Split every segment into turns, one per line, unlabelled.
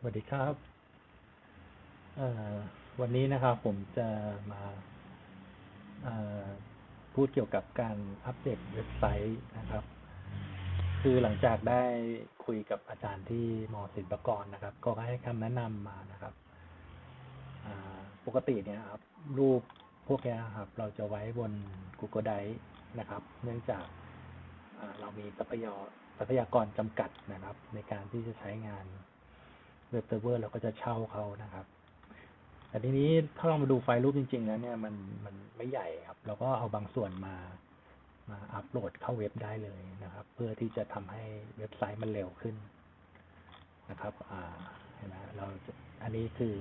สวัสดีครับวันนี้นะครับผมจะมาพูดเกี่ยวกับการอัปเดตเว็บไซต์นะครับ คือหลังจากได้คุยกับอาจารย์ที่มศิลปากรนะครับ ก็ให้คำแนะนำมานะครับปกติเนี่ยครับ รูปพวกนี้ยครับ เราจะไว้บน Google Drive นะครับ เนื่องจากาเรามีทรัพยากรจำกัดนะครับ ในการที่จะใช้งาน เว็บเซิร์ฟเวอร์เราก็จะเช่าเขานะครับ แต่ทีนี้ถ้าเรามาดูไฟล์รูปจริง ๆ แล้วเนี่ยมันมันไม่ใหญ่ครับ เราก็เอาบางส่วนมามาอัปโหลดเข้าเว็บได้เลยนะครับ เพื่อที่จะทำให้เว็บไซต์มันเร็วขึ้นนะครับ อ่าเห็นไหมเราอันนี้คือ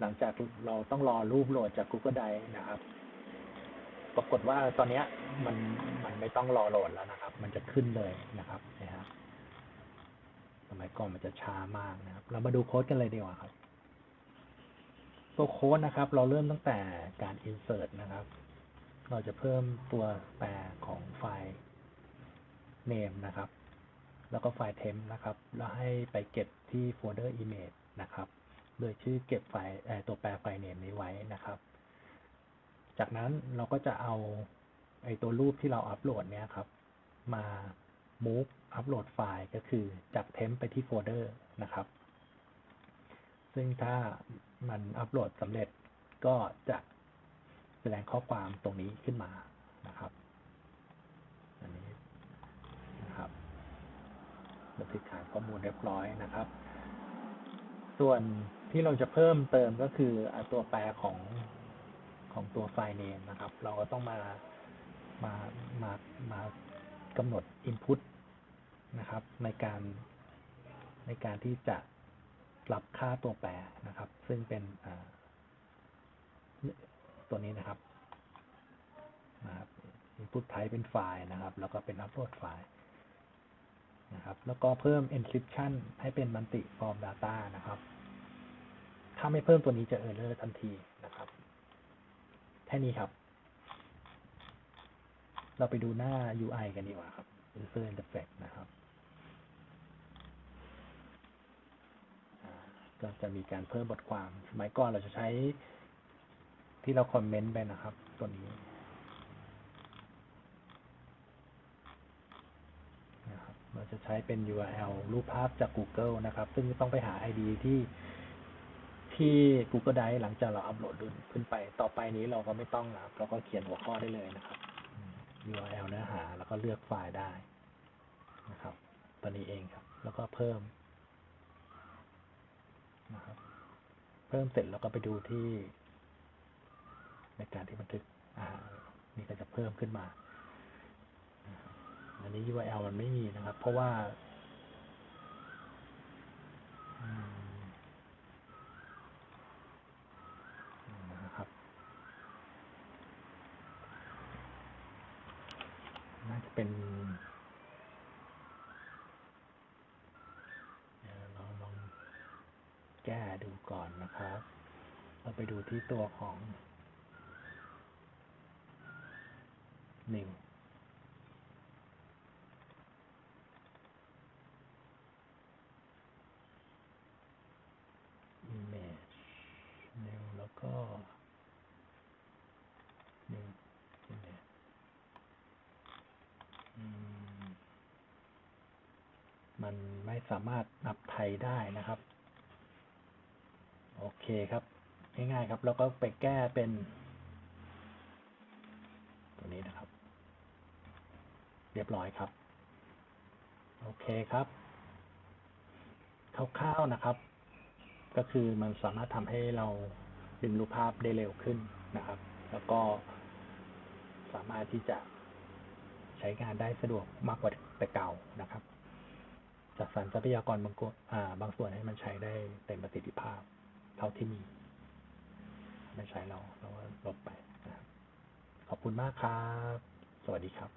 หลังจากเราต้องรอรูปโหลดจาก Google Drive นะครับ ปรากฏว่าตอนเนี้ยมันมันไม่ต้องรอโหลดแล้วนะครับ มันจะขึ้นเลยนะครับนะฮะ มัยก่อนมันจะช้ามากนะครับ เรามาดูโค้ดกันเลยดีกว่าครับ ตัวโค้ดนะครับ เราเริ่มตั้งแต่การ insert นะครับ เราจะเพิ่มตัวแปรของไฟล์ name นะครับ แล้วก็ไฟล์ temp นะครับ แล้วให้ไปเก็บที่โฟลเดอร์ image นะครับ โดยชื่อเก็บไฟล์ตัวแปรไฟล์ name นี้ไว้นะครับ จากนั้นเราก็จะเอาไอตัวรูปที่เราอัปโหลดเนี่ยครับ มา move อัปโหลดไฟล์ก็คือจากเทมไปที่โฟลเดอร์นะครับ ซึ่งถ้ามันอัปโหลดสำเร็จก็จะแสดงข้อความตรงนี้ขึ้นมานะครับ อันนี้นะครับบันทึกฐานข้อมูลเรียบร้อยนะครับ ส่วนที่เราจะเพิ่มเติมก็คืออตัวแปรของของตัวไฟล์ name นะครับ เราก็ต้องมา มา มา มากำหนด input นะครับ ในการในการที่จะรับค่าตัวแปรนะครับ ซึ่งเป็นตัวนี้นะครับนะครับ input type เป็นไฟล์นะครับ แล้วก็เป็น upload ไฟล์นะครับ แล้วก็เพิ่ม encryption ให้เป็น multi form data นะครับ ถ้าไม่เพิ่มตัวนี้จะ error ทันทีนะครับ แค่นี้ครับ เราไปดูหน้า UI กันดีกว่าครับ user interface นะครับ อ่าก็จะมีการเพิ่มบทความ สมัยก่อนเราจะใช้ที่เราคอมเมนต์ไปนะครับ ตัวนี้นะครับเราจะใช้เป็น URL รูปภาพจาก Google นะครับ ซึ่งต้องไปหา ID ที่ที่ Google Drive หลังจากเราอัปโหลดขึ้นไป ต่อไปนี้เราก็ไม่ต้องนะครับ เราก็เขียนหัวข้อได้เลยนะครับ URL เนื้อหาแล้วก็เลือกไฟล์ได้นะครับ ตัวนี้เองครับ แล้วก็เพิ่ม นะครับ เพิ่มเสร็จแล้วก็ไปดูที่ ในการที่บันทึกนี่ก็จะเพิ่มขึ้นมา อันนี้ URL มันไม่มีนะครับ เพราะว่าน่าจะเป็นเดี๋ยวเราลอง แก้ดูก่อนนะครับ เราไปดูที่ตัวของ new image new แล้วก็ new image อืมมันไม่สามารถนับไทยได้นะครับ โอเคครับ ง่ายๆครับ แล้วก็ไปแก้เป็น ตัวนี้นะครับ เรียบร้อยครับ โอเคครับคร่าวๆนะครับ ก็คือมันสามารถทำให้เราดึงรูปภาพได้เร็วขึ้นนะครับ แล้วก็สามารถที่จะใช้งานได้สะดวกมากกว่าแต่เก่านะครับ จัดสรรทรัพยากรบางส่วนให้มันใช้ได้เต็มประสิทธิภาพ เท่าที่มี ไม่ใช้เราเราก็ลบไปนะครับขอบคุณมากครับ สวัสดีครับ